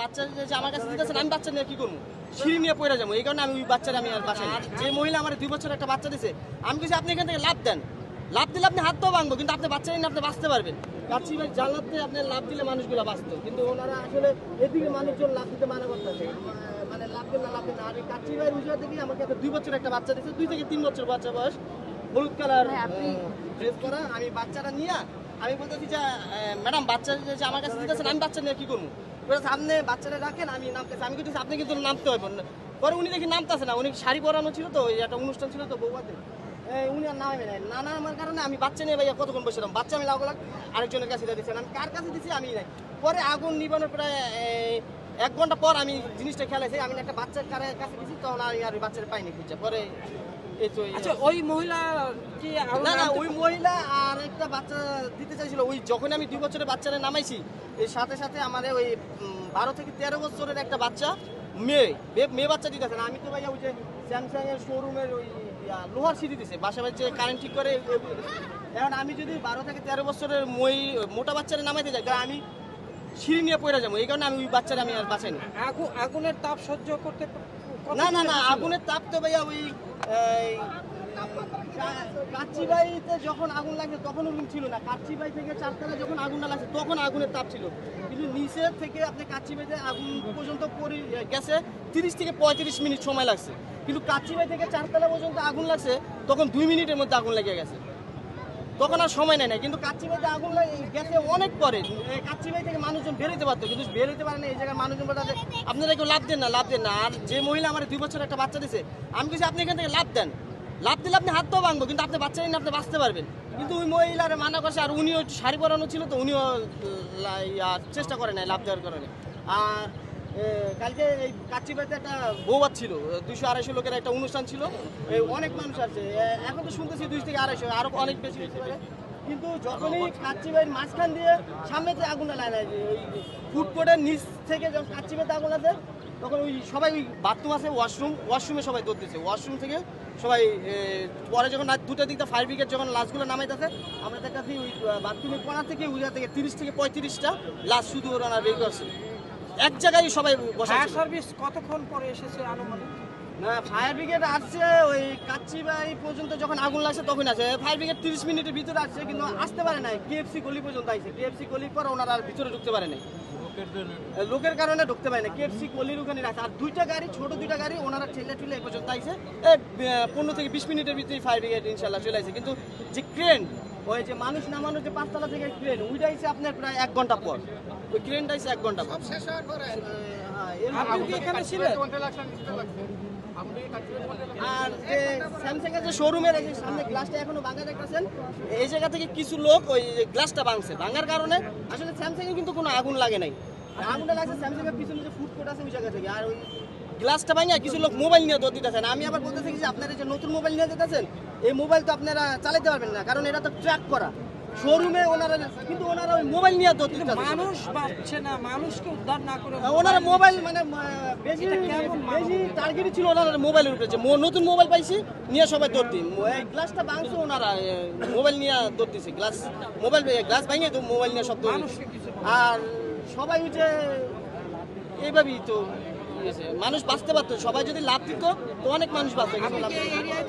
বাচ্চা যে আমার কাছে দিতেছেন আমি বাচ্চা নিয়ে কি করব? সিঁড়ি নিয়ে পড়ে যাব। এই কারণে আমি ওই বাচ্চার আমি আর বাসায় যে মহিলা আমার দুই বছর একটা বাচ্চা দিছে আমি কিছু আপনি এখান থেকে লাভ দেন। লাভ দিলে আপনি হাত তো ভাঙবো কিন্তু আপনি বাচ্চা নিয়ে আপনি বাঁচতে পারবেন। কাছি ভাই জানলাতে আপনি লাভ দিলে মানুষগুলো বাঁচতো। কিন্তু ওনারা আসলে এদিকে মানুষজন লাভ দিতে মানা করতেছে। মানে লাভ দিন না লাভ দিন আর এই কাচ্চি ভাই বিষয় থেকে আমাকে একটা দুই বছর একটা বাচ্চা দুই থেকে তিন বছর বাচ্চা বয়স। হলুদ কালার ড্রেস করা আমি বাচ্চাটা নিয়ে আমি বলতেছি যে ম্যাডাম বাচ্চা যে আমার কাছে দিতেছেন আমি বাচ্চা নিয়ে কি করব? সামনে বাচ্চাটা রাখেন, আমি নামতেছি। আমি কিন্তু আপনি কিন্তু নামতে হবে পরে উনি দেখি নামতেছে না। উনি শাড়ি পরানো ছিল তো একটা অনুষ্ঠান ছিল তো বৌবাতে উনি আর নামে নাই। না নামার কারণে আমি বাচ্চা নিয়ে ভাইয়া কতক্ষণ বসেছিলাম বাচ্চা আমি লাগ লাগ আরেকজনের কাছে দিয়ে দিচ্ছেন আমি কার কাছে দিচ্ছি আমি নাই। পরে আগুন নিবানোর প্রায় এক ঘণ্টা পর আমি জিনিসটা খেলাইছি। আমি একটা বাচ্চার কাছে দিচ্ছি তখন আমি আর ওই বাচ্চাটা পাইনি খুঁজছে পরে আচ্ছা ওই মহিলা কি না না ওই মহিলা আর একটা বাচ্চা দিতে চাইছিল। ওই যখন আমি দুই বছরের বাচ্চারে নামাইছি এর সাথে সাথে আমাদের ওই বারো থেকে তেরো বছরের একটা বাচ্চা মেয়ে মেয়ে- মেয়ে বাচ্চা দিতেছে না আমি তো ভাইয়া ওই যে স্যামসাং এর শোরুমের ওই লোহার সিঁড়ি দিছে। বাসা কারেন্ট ঠিক করে এখন আমি যদি বারো থেকে তেরো বছরের মই মোটা বাচ্চারে নামাইতে যাই আমি সিঁড়ি নিয়ে পড়ে যাব। এই কারণে আমি ওই বাচ্চারা আমি আর বাঁচাই না আগুন আগুনের তাপ সহ্য করতে না না না আগুনের তাপ তো ভাইয়া ওই এই, কাচ্চিবাইতে যখন আগুন লাগছে তখন ওরকম ছিল না। কাচ্চিবাই থেকে চারতলা যখন আগুনটা লাগছে তখন আগুনের তাপ ছিল। কিন্তু নিচে থেকে আপনি কাচ্চিবাইতে আগুন পর্যন্ত পরি গেছে তিরিশ থেকে পঁয়ত্রিশ মিনিট সময় লাগছে। কিন্তু কাচ্চিবাই থেকে চারতলা পর্যন্ত আগুন লাগছে তখন দুই মিনিটের মধ্যে আগুন লেগে গেছে। তখন আর সময় নেয় না কিন্তু কাচ্চিবাইতে আগুন গেছে অনেক পরে। কাচ্চিবাই থেকে মানুষজন বেরোতে পারতো কিন্তু বেরোতে পারে না। এই জায়গায় মানুষজন আছে, আপনারা কেউ লাভ দেন না লাভ দেন না। আর যে মহিলা আমার দুই বছর একটা বাচ্চা দিছে আমি কিছু আপনি এখান থেকে লাভ দেন। লাভ দিলে আপনি হাত তো ভাঙবো কিন্তু আপনি বাচ্চা নিয়ে আপনি বাঁচতে পারবেন। কিন্তু ওই মহিলারে মানা করছে আর উনিও শাড়ি পরানো ছিল তো উনিও চেষ্টা করে নাই লাভ দেওয়ার কারণে। আর কালকে এই কাচ্চিবাইতে একটা বৌবাদ ছিল দুশো আড়াইশো লোকের একটা অনুষ্ঠান ছিল। অনেক মানুষ আছে এখন তো শুনতেছি দুই থেকে আড়াইশো, আরও অনেক বেশি হতে পারে। কিন্তু যখনই কাচ্চিবাইয়ের মাঝখান দিয়ে সামনে যে আগুনটা আছে ওই ফুটকোটের নিচ থেকে যখন কাচ্চিবাইতে আগুন আছে, তখন ওই সবাই ওই বাথরুম আছে, ওয়াশরুম, ওয়াশরুমে সবাই দৌড়তেছে ওয়াশরুম থেকে সবাই পরে যখন দুটো দিকটা ফায়ার ব্রিগেড যখন লাশগুলো নামাইতেছে, আমরা দেখাচ্ছি ওই বাথরুমের কোনা থেকে জায়গা থেকে তিরিশ থেকে পঁয়ত্রিশটা লাশ শুধু ওরা বের করছে। এক জায়গায় সবাই বসে ফায়ার সার্ভিস কতক্ষণ পরে এসেছে আনুমানিক? না ফায়ার ব্রিগেড আসছে ওই কাচ্চিবাই পর্যন্ত যখন আগুন লাগছে তখন আসে। ফায়ার ব্রিগেড তিরিশ মিনিটের ভিতরে আসছে কিন্তু আসতে পারে নাই। কেএফসি গলি পর্যন্ত আসছে কেএফসি গলির পর ওনারা আর ভিতরে ঢুকতে পারে নাই। লোকের কারণে ঢুকতে পারে না কেএফসি গলির ওখানে রাখছে। আর দুইটা গাড়ি ছোট দুইটা গাড়ি ওনারা ঠেলে ঠেলে এই পর্যন্ত আইছে। এই পনেরো থেকে বিশ মিনিটের ভিতরে ফায়ার ব্রিগেড ইনশাল্লাহ চলে আসছে কিন্তু যে ক্রেন ওই যে মানুষ নামানোর যে পাঁচতলা থেকে ক্রেন ওইটা আইছে আপনার প্রায় এক ঘণ্টা পর। ওই ক্রেনটা এক ঘণ্টা হ্যাঁ, এর আপনি কি এখানে ছিলেন। আর যে স্যামসাং এর যে শোরুমের সামনে গ্লাসটা এখনও ভাঙা দেখতেছেন এই জায়গা থেকে কিছু লোক ওই গ্লাসটা ভাঙছে। ভাঙার কারণে আসলে স্যামসাং এ কিন্তু কোনো আগুন লাগে নাই। আগুনটা লাগছে স্যামসাং এর পিছনে যে ফুড কোর্ট আছে ওই জায়গা থেকে। আর ওই গ্লাসটা ভাঙা কিছু লোক মোবাইল নিয়ে দৌড় দিতেছেন। আমি আবার বলতে থাকি যে আপনারা যে নতুন মোবাইল নিয়ে যেতেছেন এই মোবাইল তো আপনারা চালাতে পারবেন না কারণ এটা তো ট্র্যাক করা। শোরুমে ওনারা কিন্তু ওনারা ওই মোবাইল নিয়ে দৌড় দিতেছে মানুষ বাঁচছে না মানুষকে উদ্ধার না করে ওনারা মোবাইল মানে বেশি বেশি টার্গেটই ছিল ওনারা মোবাইলের উপরে যে নতুন মোবাইল পাইছি নিয়ে সবাই দৌড় দিই এই গ্লাসটা ভাঙছে ওনারা মোবাইল নিয়ে দৌড় দিছে। গ্লাস মোবাইল গ্লাস ভাঙে তো মোবাইল নিয়ে সব। আর সবাই হচ্ছে এইভাবেই তো মানুষ বাঁচতে পারতো সবাই যদি লাভ দিত তো অনেক মানুষ বাঁচতো।